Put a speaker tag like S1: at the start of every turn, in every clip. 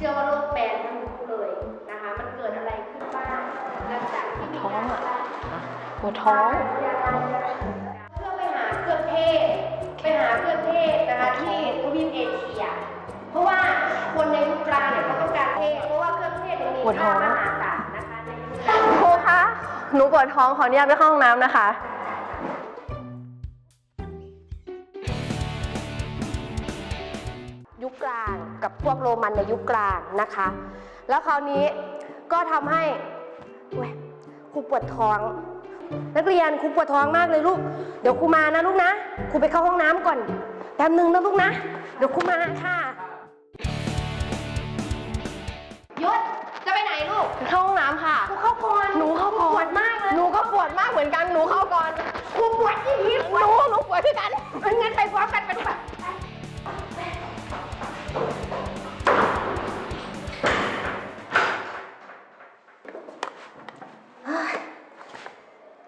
S1: เชื่อว่าโลกแปรทั้งคู่เลยนะคะ มันเกิดอะไรขึ้นบ้างหลังจากที่มี
S2: ท้อง
S1: การ
S2: อะปวดท้อง
S1: เพื่อไปหาเครื่องเทศไปหาเครื่องเทศนะคะที่ทวีปเอเชีย เพราะว่าคนในยุคกลางเนี่ยเขาต้องการเทศเพราะว่าเครื่องเทศเนี่ยมี
S2: ปวดท้
S1: ค่า
S2: อง
S1: มหาศาลนะคะในยุค
S2: ครูคะหนูปวดท้องขออนุญาตไปเข้าห้องน้ำนะคะ
S1: ยุคกลาง กับพวกโรมันในยุคกลางนะคะ แล้วคราวนี้ก็ทำให้เว้ยครูปวดท้อง นักเรียนครูปวดท้องมากเลยลูก เดี๋ยวครูมานะลูกนะครูไปเข้าห้องน้ำก่อนแป๊บนึงนะลูกนะ เดี๋ยวครูมาค่ะยศจะไปไหนลูก
S2: เข้าห้องน้ำค่ะ
S1: ครูเข้าก่อน
S2: หนูเข้าก่อน
S1: ปวดมากเลย
S2: หนูก็ปวดมากเหมือนกันหนูเข้าก่อน
S1: ครูปวดที่นี่
S2: หนูหนูปวดที่กัน
S1: งั้น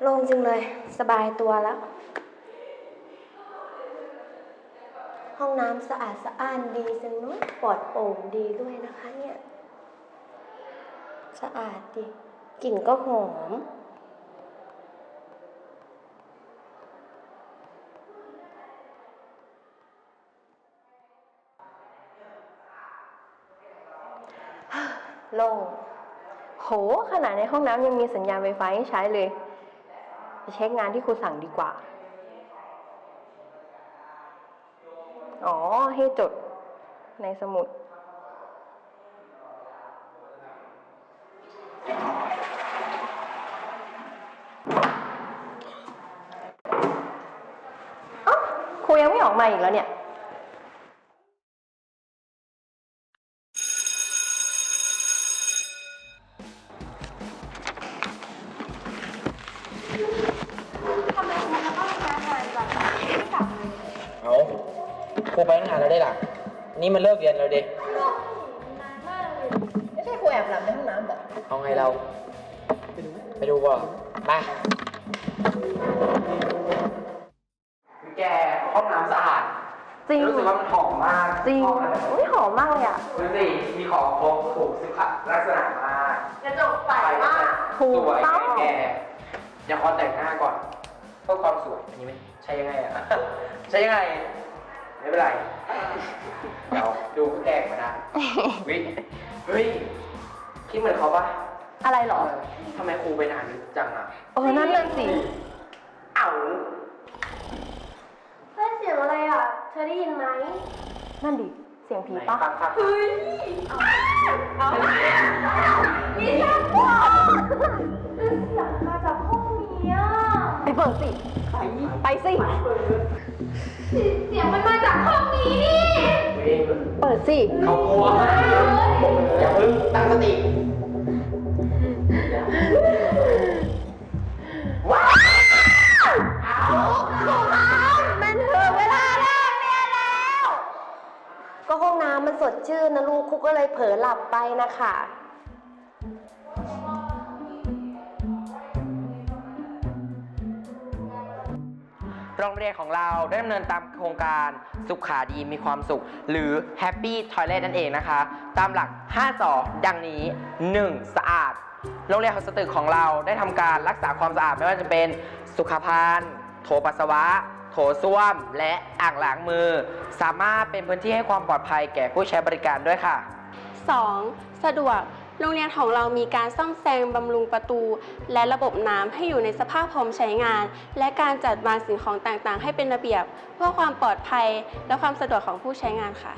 S1: โล่งจริงเลย สบายตัวแล้ว ห้องน้ำสะอาดสะอ้านดีจังเนาะปลอดโปร่งดีด้วยนะคะเนี่ย สะอาดดีกลิ่นก็หอม
S2: โล่งโห ขนาดในห้องน้ำยังมีสัญญาณไฟฟ้าให้ใช้เลย เช็คงานที่ครูสั่งดีกว่า อ๋อ ให้จดในสมุดเอ้าครูยังไม่ออกมาอีกแล้วเนี่ย
S3: เอาครูไปตั้งนานแล้วได้ล่ะนี่มันเลิกเรียนแล้วเด็ก
S2: ไม่ใช่ครูแอบหลับในห้องน้ำบอก
S3: เอาไงเรา ไปดูบ่ไปแกห้องน้ำสะอาด
S2: จริง
S3: รู้สึกว่ามันหอมมาก
S2: จริง
S3: ห้ออะไร
S2: อุ้ยหอมมากเลยอะ
S3: ดูสิมีของครบถูกสุขลักษณะมาก
S1: กระจกใสมาก
S2: ถูก
S3: สวย
S2: ต้อง
S3: แกยังขอแต่งหน้าก่อน เพื่อความสวยอันนี้ไม่ใช่ยังไงอะใช่ยังไงไม่เป็นไรเดี๋ยวดูแกงมาได้วิเฮ้ยคิดเหมือนเขาปะ
S2: อะไรเหรอ
S3: ทำไมครูไปนานจังอะ
S2: เออ นั่นน่ะสิ
S3: เอ้า
S1: เฮ้ยเสียงอะไรอะ เธอได้ยินไหม
S2: นั่นดิ เสียงผีปะ
S3: ฟังครับ
S1: มีเสียงหัวเป็นเสียงมาจากห้องนี้อะ
S2: ไปเปิด สิ ไปสิ
S1: เสียงมันมาจากห้องนี้นี่
S2: เปิดสิ
S3: เขากลัวมากอย่าเพิ่งตั้งสติว้าวเอา
S1: มันถึงเวลาเลิกเรียนแล้ว ก็ห้องน้ำมันสดชื่นนะลูกคุกก็เลยเผลอหลับไปนะคะ
S3: โรงเรียนของเราได้ดำเนินตามโครงการสุขาดีมีความสุข หรือ Happy Toilet นั่นเองนะคะ ตามหลัก5สอดังนี้ 1. สะอาด โรงเรียนของสตึกของเราได้ทำการรักษาความสะอาดไม่ว่าจะเป็นสุขภัณฑ์โถปัสสาวะโถส้วม และอ่างล้างมือ สามารถเป็นพื้นที่ให้ความปลอดภัยแก่ผู้ใช้บริการด้วยค่ะ
S4: 2. สะดวก โรงเรียนของเรามีการซ่อมแซมบำรุงประตู และระบบน้ำให้อยู่ในสภาพพร้อมใช้งาน และการจัดวางสิ่งของต่างๆ ให้เป็นระเบียบ เพื่อความปลอดภัย และความสะดวกของผู้ใช้งานค่ะ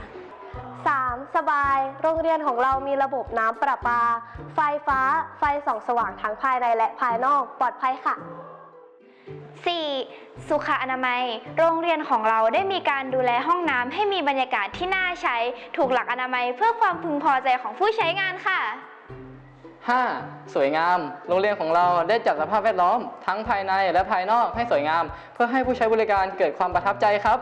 S1: 3. สบาย โรงเรียนของเรามีระบบน้ำประปา ไฟฟ้า ไฟส่องสว่างทั้งภายในและภายนอกปลอดภัยค่ะ
S5: 4. สุขอนามัย โรงเรียนของเราได้มีการดูแลห้องน้ำให้มีบรรยากาศที่น่าใช้ ถูกหลักอนามัยเพื่อความพึงพอใจของผู้ใช้งานค่ะ
S6: 5. สวยงาม โรงเรียนของเราได้จัดสภาพแวดล้อมทั้งภายในและภายนอกให้สวยงาม เพื่อให้ผู้ใช้บริการเกิดความประทับใจครับ